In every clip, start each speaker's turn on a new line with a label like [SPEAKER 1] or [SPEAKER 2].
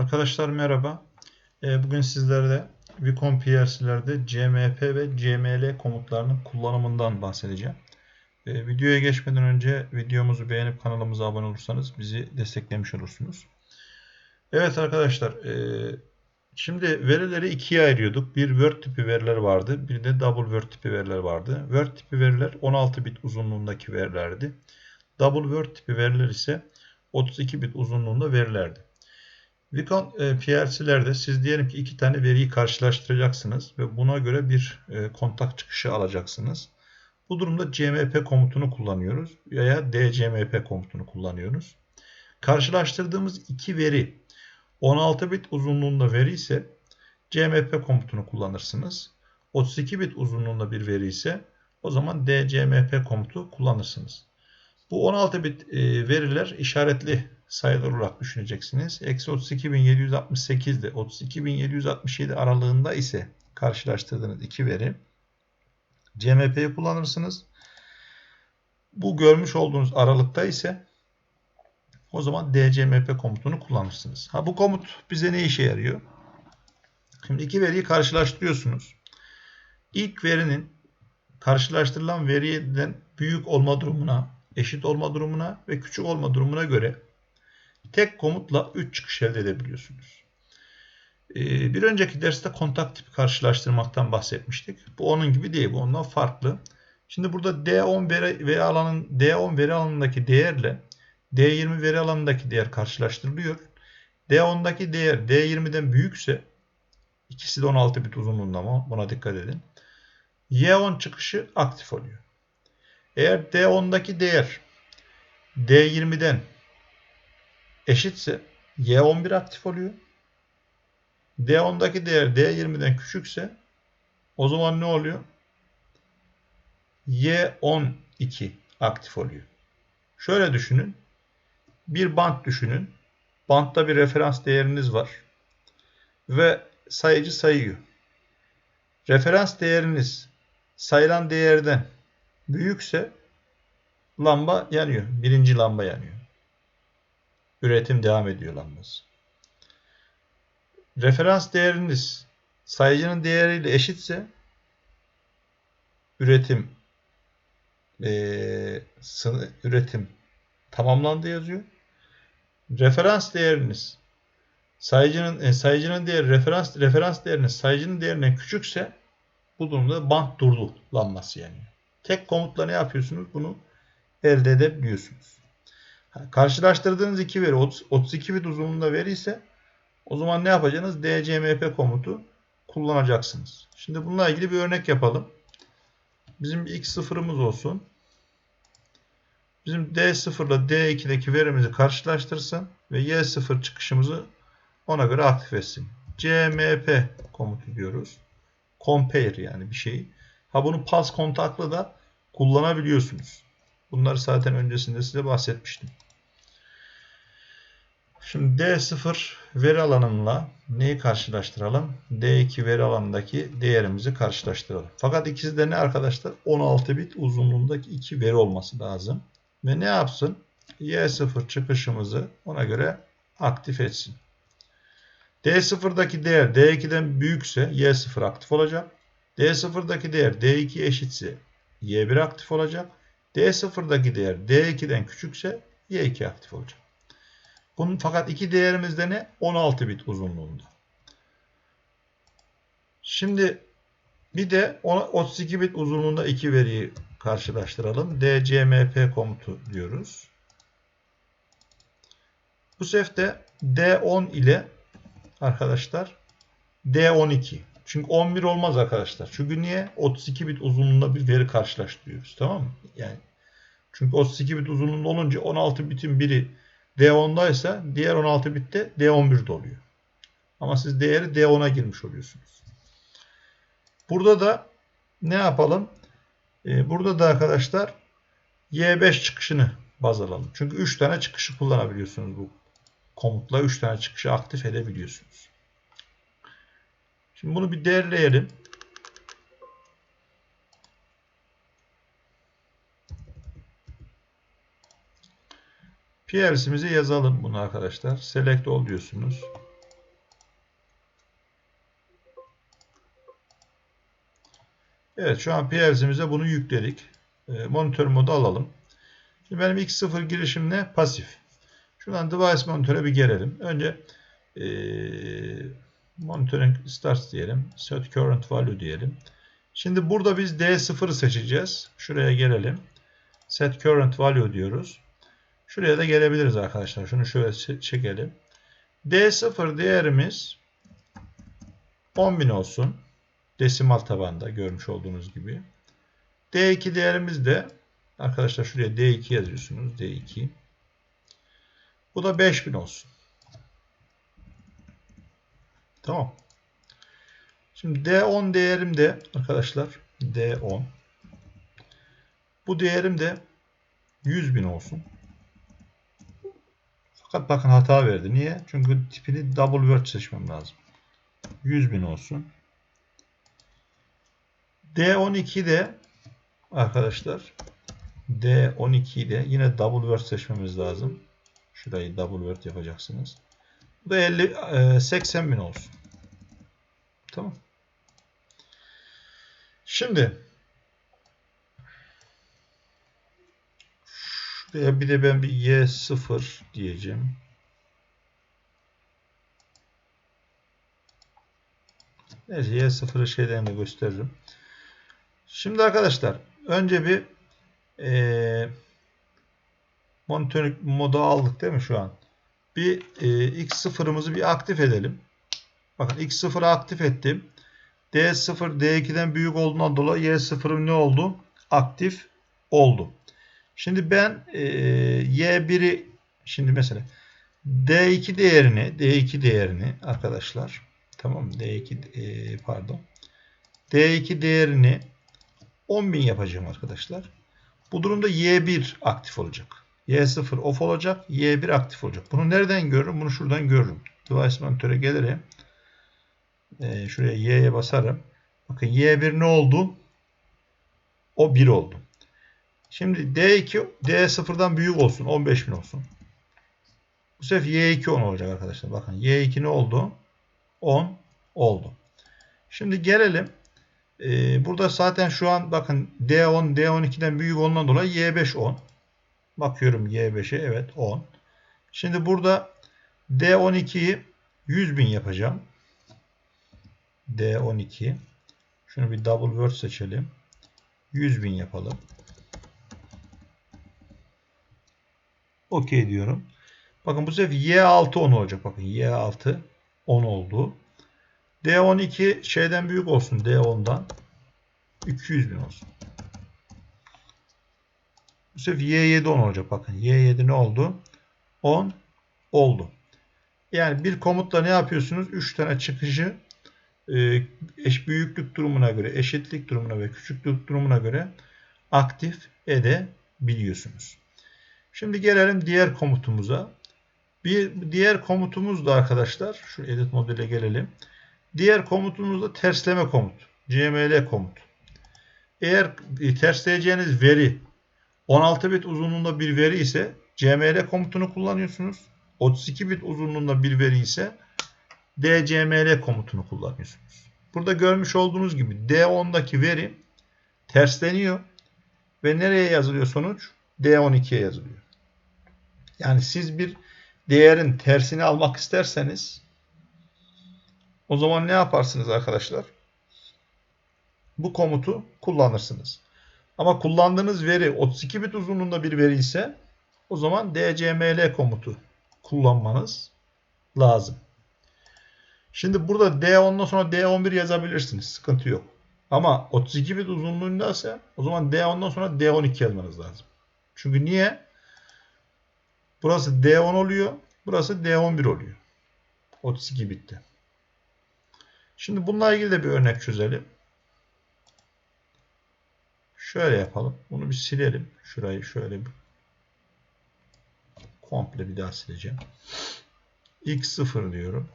[SPEAKER 1] Arkadaşlar merhaba. Ee, Bugün sizlerle Vicon PLC'lerde CMP ve CML komutlarının kullanımından bahsedeceğim. Ee, Videoya geçmeden önce videomuzu beğenip kanalımıza abone olursanız bizi desteklemiş olursunuz. Evet arkadaşlar, e, şimdi verileri ikiye ayırıyorduk. Bir Word tipi veriler vardı, bir de Double Word tipi veriler vardı. Word tipi veriler 16 bit uzunluğundaki verilerdi. Double Word tipi veriler ise 32 bit uzunluğunda verilerdi. Vicon e, PLC'lerde siz diyelim ki iki tane veriyi karşılaştıracaksınız ve buna göre bir e, kontak çıkışı alacaksınız. Bu durumda CMP komutunu kullanıyoruz veya DCMP komutunu kullanıyoruz. Karşılaştırdığımız iki veri 16 bit uzunluğunda veri ise CMP komutunu kullanırsınız. 32 bit uzunluğunda bir veri ise o zaman DCMP komutu kullanırsınız. Bu 16 bit e, veriler işaretli sayılar olarak düşüneceksiniz. Eksi 32.768 ile 32.767 aralığında ise karşılaştırdığınız iki veri CMP'yi kullanırsınız. Bu görmüş olduğunuz aralıkta ise o zaman DCMP komutunu kullanırsınız. Ha bu komut bize ne işe yarıyor? Şimdi iki veriyi karşılaştırıyorsunuz. İlk verinin karşılaştırılan veriden büyük olma durumuna, eşit olma durumuna ve küçük olma durumuna göre tek komutla 3 çıkış elde edebiliyorsunuz. Ee, bir önceki derste kontak tipi karşılaştırmaktan bahsetmiştik. Bu onun gibi değil, bu ondan farklı. Şimdi burada D10 veri, veri alanın D10 veri alanındaki değerle D20 veri alanındaki değer karşılaştırılıyor. D10'daki değer D20'den büyükse ikisi de 16 bit uzunluğunda ama buna dikkat edin. Y10 çıkışı aktif oluyor. Eğer D10'daki değer D20'den eşitse Y11 aktif oluyor. D10'daki değer D20'den küçükse o zaman ne oluyor? Y12 aktif oluyor. Şöyle düşünün. Bir bant düşünün. Bantta bir referans değeriniz var. Ve sayıcı sayıyor. Referans değeriniz sayılan değerden büyükse lamba yanıyor. Birinci lamba yanıyor. Üretim devam ediyor lambası. Referans değeriniz sayıcının değeriyle eşitse üretim e, üretim tamamlandı yazıyor. Referans değeriniz sayıcının e, sayıcının değeri referans referans değeriniz sayıcının değerinden küçükse bu durumda bant durdu lanması yanıyor. Tek komutla ne yapıyorsunuz? Bunu elde edebiliyorsunuz. Karşılaştırdığınız iki veri 32 bit uzunluğunda veri ise o zaman ne yapacaksınız? DCMP komutu kullanacaksınız. Şimdi bununla ilgili bir örnek yapalım. Bizim x sıfırımız olsun. Bizim D0 ile D2'deki verimizi karşılaştırsın ve Y0 çıkışımızı ona göre aktif etsin. CMP komutu diyoruz. Compare yani bir şeyi. Ha bunu pas kontaklı da kullanabiliyorsunuz. Bunları zaten öncesinde size bahsetmiştim. Şimdi D0 veri alanımla neyi karşılaştıralım? D2 veri alanındaki değerimizi karşılaştıralım. Fakat ikisi de ne arkadaşlar? 16 bit uzunluğundaki iki veri olması lazım. Ve ne yapsın? Y0 çıkışımızı ona göre aktif etsin. D0'daki değer D2'den büyükse Y0 aktif olacak. D0'daki değer D2 eşitse Y1 aktif olacak. D0'daki değer D2'den küçükse Y2 aktif olacak. Bunun fakat iki değerimiz de ne? 16 bit uzunluğunda. Şimdi bir de 32 bit uzunluğunda iki veriyi karşılaştıralım. DCMP komutu diyoruz. Bu sefer D10 ile arkadaşlar D12. Çünkü 11 olmaz arkadaşlar. Çünkü niye? 32 bit uzunluğunda bir veri karşılaştırıyoruz. Tamam mı? Yani çünkü 32 bit uzunluğunda olunca 16 bitin biri D10'daysa diğer 16 bitte D11'de oluyor. Ama siz değeri D10'a girmiş oluyorsunuz. Burada da ne yapalım? Ee, burada da arkadaşlar Y5 çıkışını baz alalım. Çünkü 3 tane çıkışı kullanabiliyorsunuz bu komutla 3 tane çıkışı aktif edebiliyorsunuz. Şimdi bunu bir derleyelim. PLC'mizi yazalım bunu arkadaşlar. Select all diyorsunuz. Evet şu an PLC'mize bunu yükledik. Ee, monitör modu alalım. Şimdi benim X0 girişim ne? Pasif. Şuradan device monitöre bir gelelim. Önce ee, monitoring start diyelim. Set current value diyelim. Şimdi burada biz D0'ı seçeceğiz. Şuraya gelelim. Set current value diyoruz. Şuraya da gelebiliriz arkadaşlar. Şunu şöyle çekelim. D0 değerimiz 10.000 olsun. Desimal tabanda görmüş olduğunuz gibi. D2 değerimiz de arkadaşlar şuraya D2 yazıyorsunuz. D2. Bu da 5000 olsun. Tamam. Şimdi D10 değerim de arkadaşlar D10. Bu değerim de 100.000 olsun. Fakat bakın hata verdi. Niye? Çünkü tipini double word seçmem lazım. 100.000 olsun. D12 de arkadaşlar D12'yi de yine double word seçmemiz lazım. Şurayı double word yapacaksınız. Bu da 50 80 bin olsun. Tamam. Şimdi şuraya bir de ben bir Y0 diyeceğim. Neyse Y0'ı şeyden de gösteririm. Şimdi arkadaşlar önce bir e, monitör modu aldık değil mi şu an? Bir e, X0'ımızı bir aktif edelim. Bakın X0'ı aktif ettim. D0 D2'den büyük olduğundan dolayı Y0'ım ne oldu? Aktif oldu. Şimdi ben e, Y1'i şimdi mesela D2 değerini D2 değerini arkadaşlar tamam D2 e, pardon D2 değerini 10.000 yapacağım arkadaşlar. Bu durumda Y1 aktif olacak. Y0 off olacak. Y1 aktif olacak. Bunu nereden görürüm? Bunu şuradan görürüm. Device monitöre gelirim. Ee, şuraya Y'ye basarım. Bakın Y1 ne oldu? O 1 oldu. Şimdi D2 D0'dan büyük olsun. 15.000 olsun. Bu sefer Y2 10 olacak arkadaşlar. Bakın Y2 ne oldu? 10 oldu. Şimdi gelelim. Ee, burada zaten şu an bakın D10 D12'den büyük olduğundan dolayı Y5 10. Bakıyorum Y5'e evet 10. Şimdi burada D12'yi 100.000 yapacağım. D12. Şunu bir double word seçelim. 100.000 yapalım. OK diyorum. Bakın bu sefer Y6 10 olacak. Bakın Y6 10 oldu. D12 şeyden büyük olsun. D10'dan. 200 bin olsun. Bu sefer Y7 10 olacak. Bakın Y7 ne oldu? 10 oldu. Yani bir komutla ne yapıyorsunuz? 3 tane çıkışı e, eş büyüklük durumuna göre, eşitlik durumuna ve küçüklük durumuna göre aktif edebiliyorsunuz. Şimdi gelelim diğer komutumuza. Bir diğer komutumuz da arkadaşlar, şu edit modele gelelim. Diğer komutumuz da tersleme komut. CML komut. Eğer tersleyeceğiniz veri 16 bit uzunluğunda bir veri ise CML komutunu kullanıyorsunuz. 32 bit uzunluğunda bir veri ise DCML komutunu kullanıyorsunuz. Burada görmüş olduğunuz gibi D10'daki veri tersleniyor ve nereye yazılıyor sonuç? D12'ye yazılıyor. Yani siz bir değerin tersini almak isterseniz o zaman ne yaparsınız arkadaşlar? Bu komutu kullanırsınız. Ama kullandığınız veri 32 bit uzunluğunda bir veri ise o zaman DCML komutu kullanmanız lazım. Şimdi burada D10'dan sonra D11 yazabilirsiniz. Sıkıntı yok. Ama 32 bit uzunluğunda ise o zaman D10'dan sonra D12 yazmanız lazım. Çünkü niye? Burası D10 oluyor. Burası D11 oluyor. 32 bitte. Şimdi bununla ilgili de bir örnek çözelim. Şöyle yapalım. Bunu bir silelim. Şurayı şöyle bir komple bir daha sileceğim. X0 diyorum.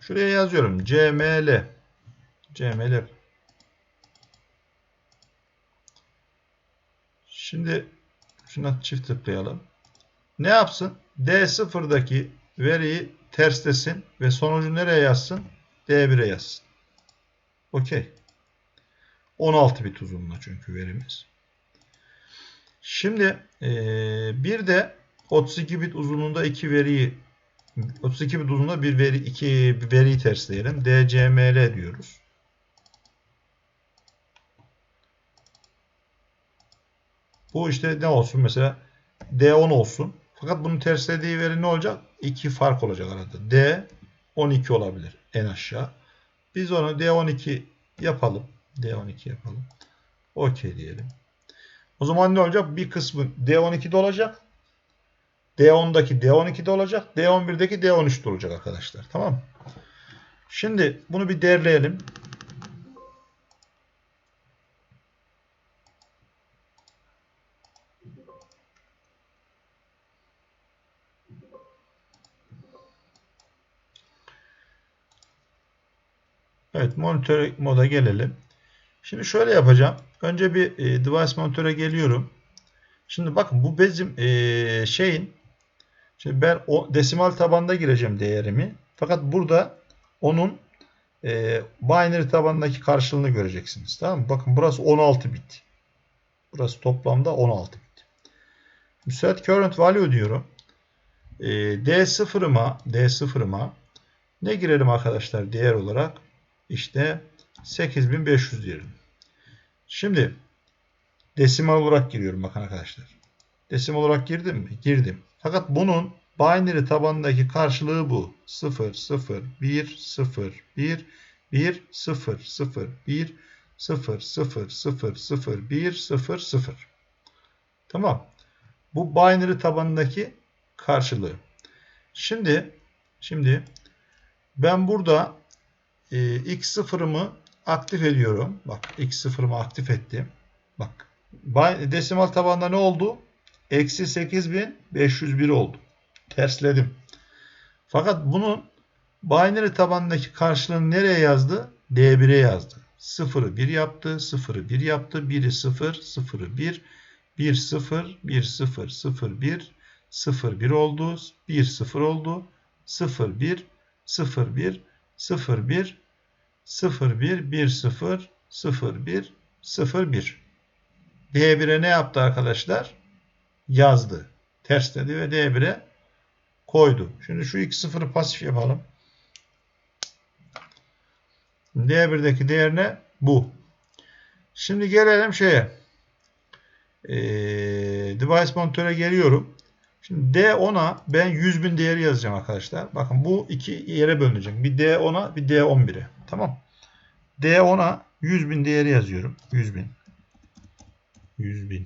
[SPEAKER 1] Şuraya yazıyorum. CML. CML. Şimdi şuna çift tıklayalım. Ne yapsın? D0'daki veriyi terslesin ve sonucu nereye yazsın? D1'e yazsın. Okey. 16 bit uzunluğunda çünkü verimiz. Şimdi e, bir de 32 bit uzunluğunda iki veriyi 32 bit uzunluğunda bir veri iki veriyi tersleyelim. DCML diyoruz. Bu işte ne olsun mesela D10 olsun. Fakat bunun terslediği veri ne olacak? İki fark olacak arada. D 12 olabilir en aşağı. Biz onu D12 yapalım. D12 yapalım. Okey diyelim. O zaman ne olacak? Bir kısmı D12'de olacak. D10'daki D12'de olacak. D11'deki D13'de olacak arkadaşlar. Tamam? Şimdi bunu bir derleyelim. Monitör moda gelelim. Şimdi şöyle yapacağım. Önce bir e, device monitöre geliyorum. Şimdi bakın bu bizim e, şeyin şimdi ben o desimal tabanda gireceğim değerimi. Fakat burada onun e, binary tabandaki karşılığını göreceksiniz. Tamam mı? Bakın burası 16 bit. Burası toplamda 16 bit. Set current value diyorum. E, D0'ıma D0'ıma ne girelim arkadaşlar değer olarak? İşte 8500 diyelim. Şimdi desimal olarak giriyorum bakın arkadaşlar. Desimal olarak girdim mi? Girdim. Fakat bunun binary tabandaki karşılığı bu. 0 0 1 0 1 1 0 0 1 0 0 0 0 1 0 0. Tamam. Bu binary tabanındaki karşılığı. Şimdi şimdi ben burada e, x0'ımı aktif ediyorum. Bak x0'ımı aktif ettim. Bak desimal tabanda ne oldu? Eksi 8501 oldu. Tersledim. Fakat bunun binary tabandaki karşılığını nereye yazdı? D1'e yazdı. 0'ı 1 yaptı, 0'ı 1 yaptı, 1'i 0, 0'ı 1, 1 0, 1 0, 0 1, 0 1 oldu, 1 0 oldu, 0 1, 0 1, 0 1, 0 1, 1 0, 0 1, 0 1. D1'e ne yaptı arkadaşlar? Yazdı. Tersledi ve D1'e koydu. Şimdi şu x0'ı pasif yapalım. D1'deki değer ne? Bu. Şimdi gelelim şeye. Ee, device monitöre geliyorum. Şimdi D10'a ben 100.000 değeri yazacağım arkadaşlar. Bakın bu iki yere bölünecek. Bir D10'a bir D11'e. Tamam. D10'a 100.000 değeri yazıyorum. 100.000. 100.000.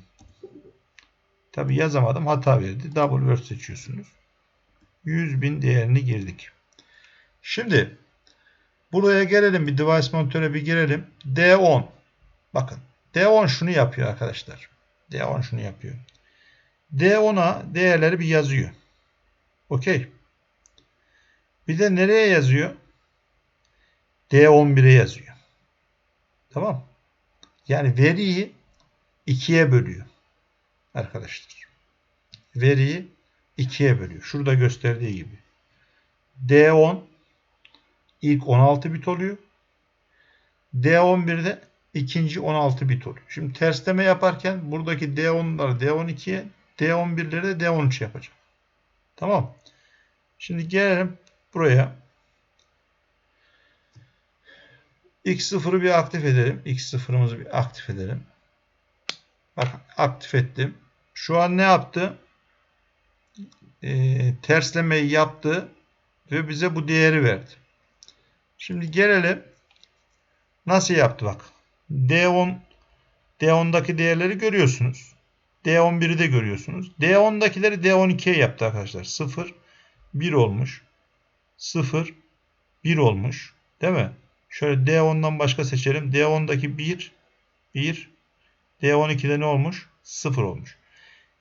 [SPEAKER 1] Tabi yazamadım. Hata verdi. Double word seçiyorsunuz. 100.000 değerini girdik. Şimdi buraya gelelim. Bir device monitöre bir girelim. D10. Bakın. D10 şunu yapıyor arkadaşlar. D10 şunu yapıyor. D10'a değerleri bir yazıyor. Okey. Bir de nereye yazıyor? D11'e yazıyor. Tamam. Yani veriyi ikiye bölüyor. Arkadaşlar. Veriyi ikiye bölüyor. Şurada gösterdiği gibi. D10 ilk 16 bit oluyor. D11'de ikinci 16 bit oluyor. Şimdi tersleme yaparken buradaki D10'ları D12'ye D11'leri de D13 yapacağım. Tamam. Şimdi gelelim buraya. X0'ı bir aktif edelim. X0'ımızı bir aktif edelim. Bak aktif ettim. Şu an ne yaptı? Ee, terslemeyi yaptı ve bize bu değeri verdi. Şimdi gelelim. Nasıl yaptı bak. D10 D10'daki değerleri görüyorsunuz. D11'i de görüyorsunuz. D10'dakileri D12'ye yaptı arkadaşlar. 0 1 olmuş. 0 1 olmuş. Değil mi? Şöyle D10'dan başka seçelim. D10'daki 1 1 D12'de ne olmuş? 0 olmuş.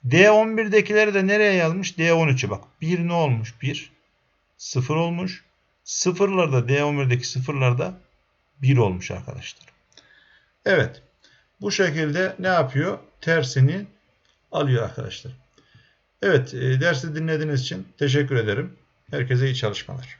[SPEAKER 1] D11'dekileri de nereye yazmış? D13'e bak. 1 ne olmuş? 1 0 olmuş. Sıfırlarda D11'deki sıfırlarda 1 olmuş arkadaşlar. Evet. Bu şekilde ne yapıyor? Tersini alıyor arkadaşlar. Evet, e, dersi dinlediğiniz için teşekkür ederim. Herkese iyi çalışmalar.